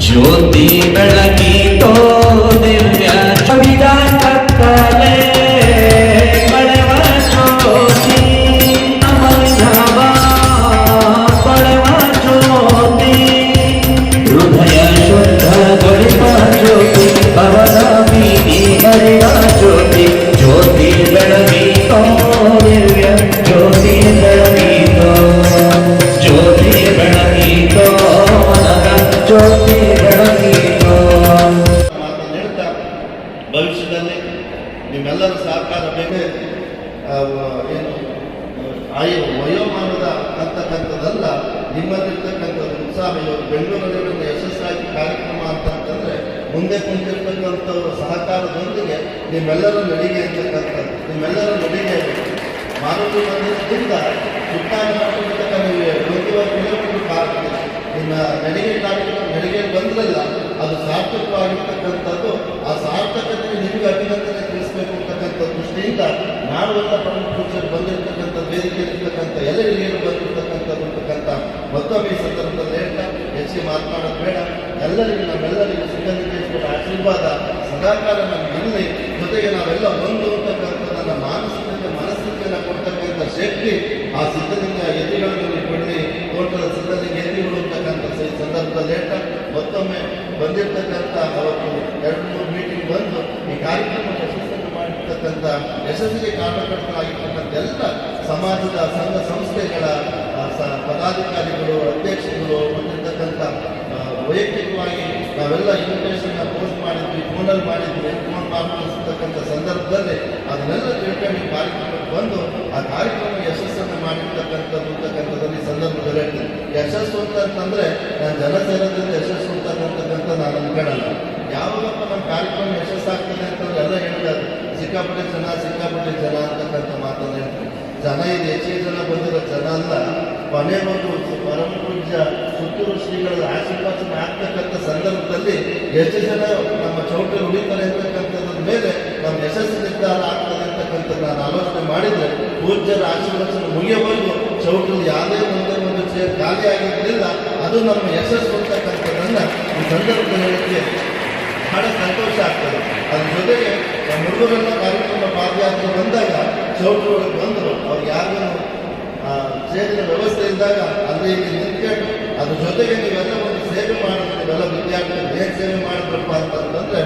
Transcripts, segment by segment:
ज्योति बड़की तो ನಿಮ್ಮೆಲ್ಲರ ಬೇರೆ ಏನು ಆಯು, ವಯೋಮಾನದ ಅಂತಕ್ಕಂಥದ್ದಲ್ಲ, ನಿಮ್ಮಲ್ಲಿರ್ತಕ್ಕಂಥದ್ದು ಉತ್ಸಾಹ ಇವತ್ತು ಬೆಂಗಳೂರಿನಲ್ಲಿ ಯಶಸ್ಸಾಗಿ ಕಾರ್ಯಕ್ರಮ ಅಂತಂತಂದ್ರೆ ಮುಂದೆ ಕುಂತಿರ್ತಕ್ಕಂಥವ್ರ ಸಹಕಾರದೊಂದಿಗೆ ನಿಮ್ಮೆಲ್ಲರ ನಡಿಗೆ ಅಂತಕ್ಕಂಥದ್ದು, ನಿಮ್ಮೆಲ್ಲರ ನಡಿಗೆ ಮಾರುತಿ ಮಂದಿರದಿಂದ ಸುತ್ತಾನುತ್ತಕ್ಕ ನೀವು ಒಂದೂವರೆ ಕಿಲೋಮೀಟರ್ ಕಾರಣ ನಿಮ್ಮ ನಡಿಗೆ ಕಾರ್ಯಕ್ರಮ, ನಡಿಗೆ ಬಂದ್ರಲ್ಲ, ಅದು ಸಾರ್ಥಕವಾಗಿರ್ತಕ್ಕಂಥದ್ದು ಆ ನಿಮಗೆ ಅಭಿನಂದನೆ ತಿಳಿಸಬೇಕು ಅಂತಕ್ಕಂಥ ದೃಷ್ಟಿಯಿಂದ ನಾವೆಲ್ಲ ಪ್ರಮುಖ ಪೂಜೆಗೆ ಬಂದಿರತಕ್ಕಂಥ ವೇದಿಕೆಯಲ್ಲಿರ್ತಕ್ಕಂಥ ಎಲ್ಲ ಹಿರಿಯರು ಬಂದಿರತಕ್ಕಂಥದ್ದು ಅಂತಕ್ಕಂಥ ಮತ್ತೊಮ್ಮೆ ಈ ಸಂದರ್ಭದಲ್ಲಿ ಹೇಳ್ತಾ ಹೆಚ್ಚಿಗೆ ಮಾತನಾಡೋದು ಬೇಡ. ಎಲ್ಲರಿಗೂ, ನಮ್ಮೆಲ್ಲರಿಗೂ ಸಿದ್ಧಲಿಂಗೇಶ್ವರ ಆಶೀರ್ವಾದ ಸದಾಕಾಲ ನಮ್ಗೆ ಇರಲಿ. ಜೊತೆಗೆ ನಾವೆಲ್ಲ ಒಂದು ಅಂತಕ್ಕಂಥದ್ದನ್ನ ಮಾನಸಿಕತೆ ಮನಸ್ಸಿಗೆ ಕೊಡ್ತಕ್ಕಂಥ ಶಕ್ತಿ, ಆ ಸಿದ್ಧಲಿಂಗ ಯತಿಗಳಿಗೆ ಕೊಡಲಿ ತೋಟದ ಸಿದ್ಧಲಿಂಗ ಯತಿಗಳು ಅಂತಕ್ಕಂಥ ಸಂದರ್ಭದಲ್ಲಿ ಹೇಳ್ತಾ, ಮತ್ತೊಮ್ಮೆ ಬಂದಿರತಕ್ಕಂಥ ಅವತ್ತು ಎರಡು, ಮೂರು ಕಾರ್ಯಕ್ರಮ ಯಶಸ್ಸನ್ನು ಮಾಡಿರ್ತಕ್ಕಂಥ ಯಶಸ್ಸಿಗೆ ಕಾರಣಕರ್ತರಾಗಿರ್ತಕ್ಕಂಥ ಎಲ್ಲ ಸಮಾಜದ ಸಂಘ ಸಂಸ್ಥೆಗಳ ಪದಾಧಿಕಾರಿಗಳು, ಅಧ್ಯಕ್ಷರುಗಳು, ಮತ್ತಿರ್ತಕ್ಕಂಥ ವೈಯಕ್ತಿಕವಾಗಿ ನಾವೆಲ್ಲ ಇನ್ವಿಟೇಷನ್ ಪೋಸ್ಟ್ ಮಾಡಿದ್ವಿ ಫೋನಲ್ಲಿ ಮಾಡಿದ್ವಿ ಫೋನ್ ಮಾಡಿರ್ತಕ್ಕಂಥ ಸಂದರ್ಭದಲ್ಲಿ ಅದನ್ನೆಲ್ಲ ತಿಳ್ಕೊಂಡು ಕಾರ್ಯಕ್ರಮಕ್ಕೆ ಬಂದು ಆ ಕಾರ್ಯಕ್ರಮ ಯಶಸ್ಸನ್ನು ಮಾಡಿರ್ತಕ್ಕಂಥದ್ದು ಅಂತಕ್ಕಂಥದ್ದು ಈ ಸಂದರ್ಭದಲ್ಲಿ ಹೇಳ್ತೀನಿ. ಯಶಸ್ಸು ಅಂತಂದರೆ, ನಾನು ಜನ ಯಶಸ್ಸು ಅಂತಕ್ಕಂಥ ನಾನು ಅನ್ಕೊಳ್ಳಲ್ಲ ಯಾವಾಗಪ್ಪ ನಮ್ಮ ಕಾರ್ಯಕ್ರಮ ಯಶಸ್ಸಾಗ್ತದೆ ಅಂತ ಎಲ್ಲ ಹೇಳ್ತಾರೆ ಸಿಕ್ಕಾಪಟ್ಟೆ ಜನ ಸಿಕ್ಕಾಪಟ್ಟೆ ಜನ ಅಂತಕ್ಕಂಥ ಮಾತನ್ನು ಹೇಳ್ತಾರೆ. ಜನ ಇದು ಹೆಚ್ಚಿಗೆ ಜನ ಬಂದಿರೋ ಜನ ಅಲ್ಲ. ಒಂದು ಪರಮ ಪೂಜ್ಯ, ಪುತ್ತೂರು ಶ್ರೀಗಳ ಆಶೀರ್ವಾದನ ಆಗ್ತಕ್ಕಂಥ ಸಂದರ್ಭದಲ್ಲಿ ಎಷ್ಟು ಜನ ನಮ್ಮ ಚೌಕಲ್ಲಿ ಉಳಿತಾರೆ ಅಂತಕ್ಕಂಥದ್ರ ಮೇಲೆ ನಮ್ಮ ಯಶಸ್ಸು ನಿರ್ಧಾರ ಆಗ್ತದೆ ಅಂತಕ್ಕಂಥದ್ದು ನಾನು ಆಲೋಚನೆ ಮಾಡಿದ್ರೆ ಪೂಜ್ಯರ ಆಶೀರ್ವಚನ ಮುಗಿಯವರೆಗೂ ಚೌಕಲ್ಲಿ ಯಾವುದೇ ಒಂದೇ ಒಂದು ಚೇರ್ ಖಾಲಿ ಆಗಿರಲಿಲ್ಲ ಅದು ನಮ್ಮ ಯಶಸ್ಸು ಅಂತಕ್ಕಂಥದ್ದನ್ನು ಈ ಸಂದರ್ಭದಲ್ಲಿ ಬಹಳ ಸಂತೋಷ ಆಗ್ತದೆ. ಅದ್ರ ಜೊತೆಗೆ ಹುಡುಗರೆಲ್ಲ ಕಾರ್ಯಕ್ರಮ ಪಾದಯಾತ್ರೆ ಬಂದಾಗ, ಚೌಟ್ರೊಳಗೆ ಬಂದರು. ಅವ್ರು ಯಾರಿಗೂ ಸೇರಿನ ವ್ಯವಸ್ಥೆ ಇದ್ದಾಗ ಅಲ್ಲಿ ನಿಂತ್ಕೊಂಡು, ಅದ್ರ ಜೊತೆಗೆ ನೀವೆಲ್ಲ ಒಂದು ಸೇವೆ ಮಾಡಿದ್ರೆ ಎಲ್ಲ ವಿದ್ಯಾರ್ಥಿಗಳು ಹೇಗೆ ಸೇವೆ ಮಾಡಿದ್ರಪ್ಪ ಅಂತಂದ್ರೆ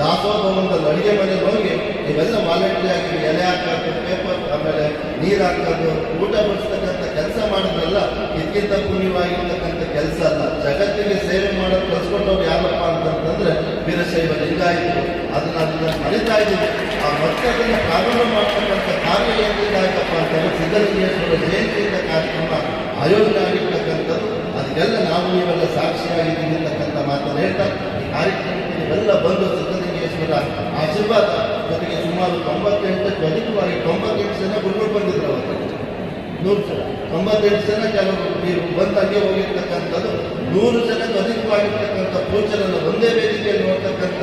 ದಾಸೋಹ ಭವನದಲ್ಲಿ ಅಡುಗೆ ಮನೆಗೆ ಹೋಗಿ ನೀವೆಲ್ಲ ವಾಲಂಟಿಯರ್ ಆಗಿ ಎಲೆ ಹಾಕೋದು ಪೇಪರ್ ಆಮೇಲೆ ನೀರು ಹಾಕೋದು ಊಟ ಬಡಿಸ್ತಕ್ಕಂಥ ಕೆಲಸ ವೀರಶೈವ ಇದೆ ಅದನ್ನು ಅದನ್ನ ಮರಿತಾ ಇದ್ದೀವಿ ಆ ಮತ್ತೆ ಅದನ್ನ ಪ್ರಾರಂಭ ಮಾಡ್ತಕ್ಕಂಥ ಕಾರ್ಯ ಏನಿದ್ದಾಗಪ್ಪ ಅಂತಂದ್ರೆ ಸಿದ್ದಲಿಂಗೇಶ್ವರ ಜಯಂತಿಯಿಂದ ಕಾರ್ಯಕ್ರಮ ಆಯೋಜನೆ ಆಗಿರ್ತಕ್ಕಂಥದ್ದು ಅದಕ್ಕೆಲ್ಲ ನಾವು ಇವೆಲ್ಲ ಸಾಕ್ಷಿಯಾಗಿದ್ದೀವಿ ಅಂತಕ್ಕಂಥ ಮಾತನ್ನು ಹೇಳ್ತಾ, ಈ ಕಾರ್ಯಕ್ರಮಕ್ಕೆ ಇವೆಲ್ಲ ಬಂದು ಸಿದ್ಧಲಿಂಗೇಶ್ವರ ಆಶೀರ್ವಾದ. ಜೊತೆಗೆ ಸುಮಾರು ತೊಂಬತ್ತೆಂಟಕ್ಕೆ ಅಧಿಕವಾಗಿ ತೊಂಬತ್ತೆಂಟು ಜನ ಗುರುಗಳು ಬಂದಿದ್ದರು ಅವತ್ತು. ನೂರು ಜನ. ತೊಂಬತ್ತೆಂಟು ಜನ ಕೆಲವರು ನೀವು ಬಂದಾಗೆ ಹಂಗೆ ಹೋಗಿರ್ತಕ್ಕಂಥದ್ದು, ನೂರು ಜನಕ್ಕೆ ಅಧಿಕವಾಗಿರ್ತಕ್ಕಂಥ ಪೂಜರನ್ನು ಒಂದೇ ವೇದಿಕೆಯಲ್ಲಿ ನೋಡ್ತಕ್ಕಂಥ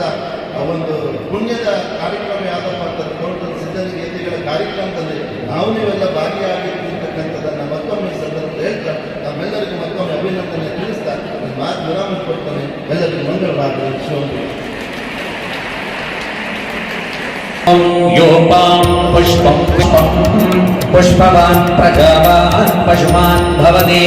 ಆ ಒಂದು ಪುಣ್ಯದ ಕಾರ್ಯಕ್ರಮ ಯಾವ್ದಪ್ಪ ಅಂತಂದು ನೋಡ್ತಾರೆ ಸಿದ್ಧಲಿಂಗ ಯತಿಗಳ ಕಾರ್ಯಕ್ರಮದಲ್ಲಿ ನಾವು ನೀವೆಲ್ಲ ಭಾಗಿಯಾಗಿರ್ತಕ್ಕಂಥದ್ದನ್ನು ಮತ್ತೊಮ್ಮೆ ಸಂದರ್ಭದಲ್ಲಿ ಹೇಳ್ತಾ ನಮ್ಮೆಲ್ಲರಿಗೂ ಮತ್ತೊಮ್ಮೆ ಅಭಿನಂದನೆ ತಿಳಿಸ್ತಾ ಮಾತು ವಿರಾಮ ಕೊಡ್ತಾನೆ. ಎಲ್ಲರಿಗೂ ಮಂಗಳವಾಗಲಿ. ಶಿವಮೊಗ್ಗ योपां पुष्पं पुष्पवान् प्रजावान् पशुमान् भवति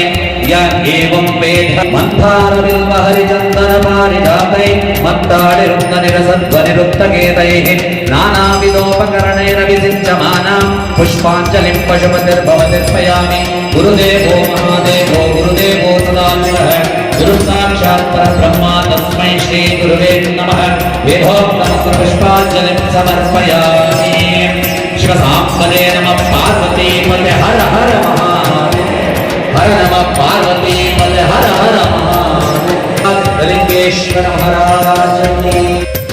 य एवं वेद मन्थारबिल्वहरिचन्दनपारिजातै मत्ताडिरुक्तनिरसध्वनिरुक्तकेतैः नानाविधोपकरणेन विसिञ्चमानां पुष्पाञ्जलिं पशुपतिर्भवतिर्पयामि गुरुदेवो महादेवो गुरुदेवो सदाशिवः गुरुसाक्षात् परब्रह्मा तस्मै श्री गुरुवे नमः वेदोक्तमपुष्पाञ्जलिं समर्पयामि शिवसाम्बरे नमः पार्वती पते हर हर महादेव हर नमः पार्वती पते हर हर महादेव लिङ्गेश्वर महाराज की